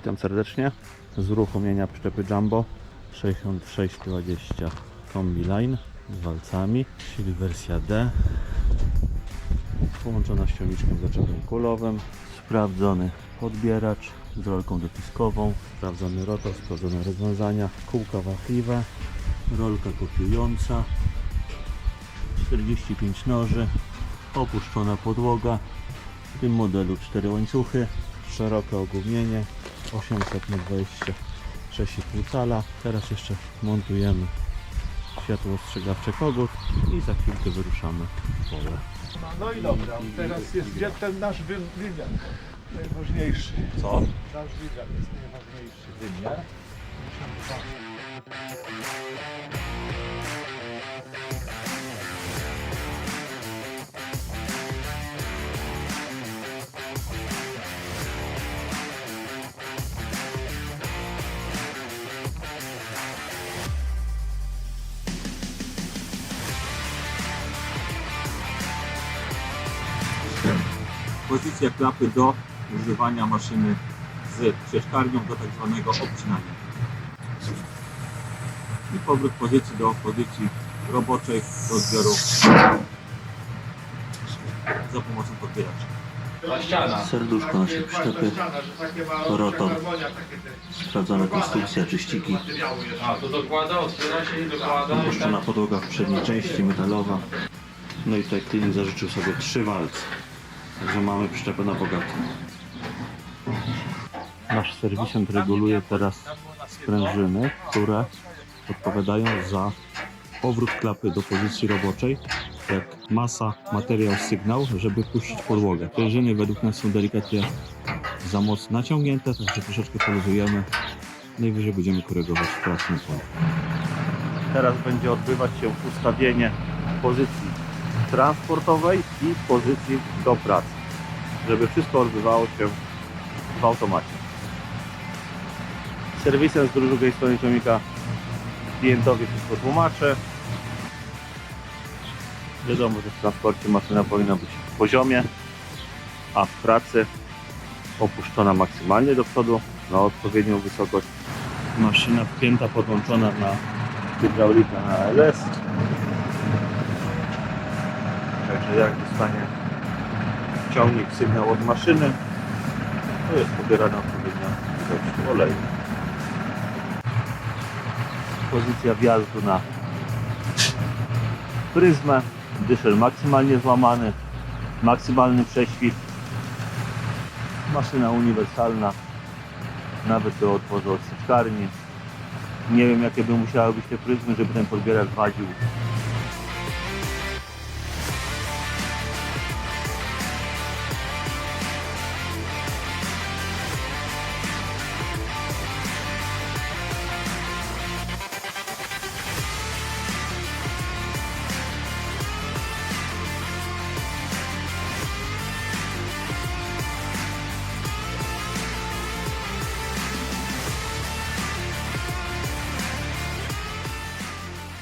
Witam serdecznie. Z uruchomienia przyczepy Jumbo. 6620 Combi Line z walcami, czyli wersja D. Połączona z ciągniczkiem zaczepem kulowym, sprawdzony podbieracz z rolką dopiskową, sprawdzony rotor, sprawdzone rozwiązania, kółka wahliwe, rolka kopiująca, 45 noży, opuszczona podłoga, w tym modelu 4 łańcuchy, szerokie ogólnienie, 800 na 26,5 cala. Teraz jeszcze montujemy światło ostrzegawcze kogut i za chwilkę wyruszamy w pole. No, no i dobra, teraz jest gdzie ten nasz wy- wymiar najważniejszy. Co? Nasz wymiar jest najważniejszy. Wymiar. 52. pozycja klapy do używania maszyny z sieczkarnią do tak zwanego obcinania. I powrót pozycji do pozycji roboczej do zbioru za pomocą podbieracza. Serduszko naszej przyczepy, rotor, sprawdzona konstrukcja, czyściki, A, to dokłada, otwiera się i dokłada. i opuszczona podłoga w przedniej części metalowa. No i tutaj klient zażyczył sobie trzy walce. Także mamy przyczepę na bogato. Nasz serwisant reguluje teraz sprężyny, które odpowiadają za powrót klapy do pozycji roboczej, jak masa, materiał, sygnał, żeby puścić podłogę. Sprężyny według nas są delikatnie za mocno naciągnięte, także troszeczkę poluzujemy. Najwyżej będziemy korygować w pracy na polu. Teraz będzie odbywać się ustawienie pozycji transportowej i pozycji do pracy, żeby wszystko odbywało się w automacie. Serwisem z drugiej strony ciągnika klientowi wszystko tłumaczę. Wiadomo, że w transporcie maszyna powinna być w poziomie, a w pracy opuszczona maksymalnie do przodu na odpowiednią wysokość. Maszyna wpięta, podłączona na hydraulika na LS. Także jak dostanie ciągnik sygnał od maszyny, to jest pobierana odpowiednia ilość oleju. Pozycja wjazdu na pryzmę, dyszel maksymalnie złamany, maksymalny prześwit. Maszyna uniwersalna, nawet do odwozu od sieczkarni. Nie wiem jakie by musiały być te pryzmy, żeby ten podbieracz wadził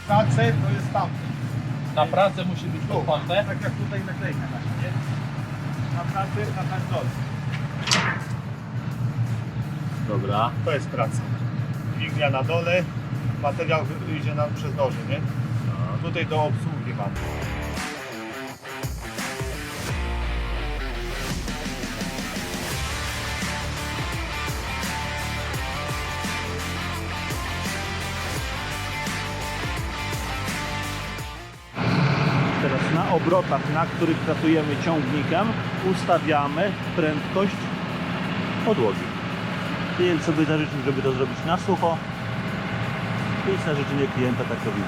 Pracę to jest tam. Na pracę musi być podparte. Tak jak tutaj naklejka nasza, nie? Na pracy, na tak dole. Dobra. To jest praca. Dźwignia na dole, materiał wy- idzie nam przez noże, nie? Tutaj do obsługi mamy. Na obrotach, na których pracujemy ciągnikiem, ustawiamy prędkość podłogi. Klient sobie zażyczył, żeby to zrobić na sucho. Więc na życzenie klienta tak robimy.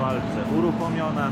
Walce uruchomione.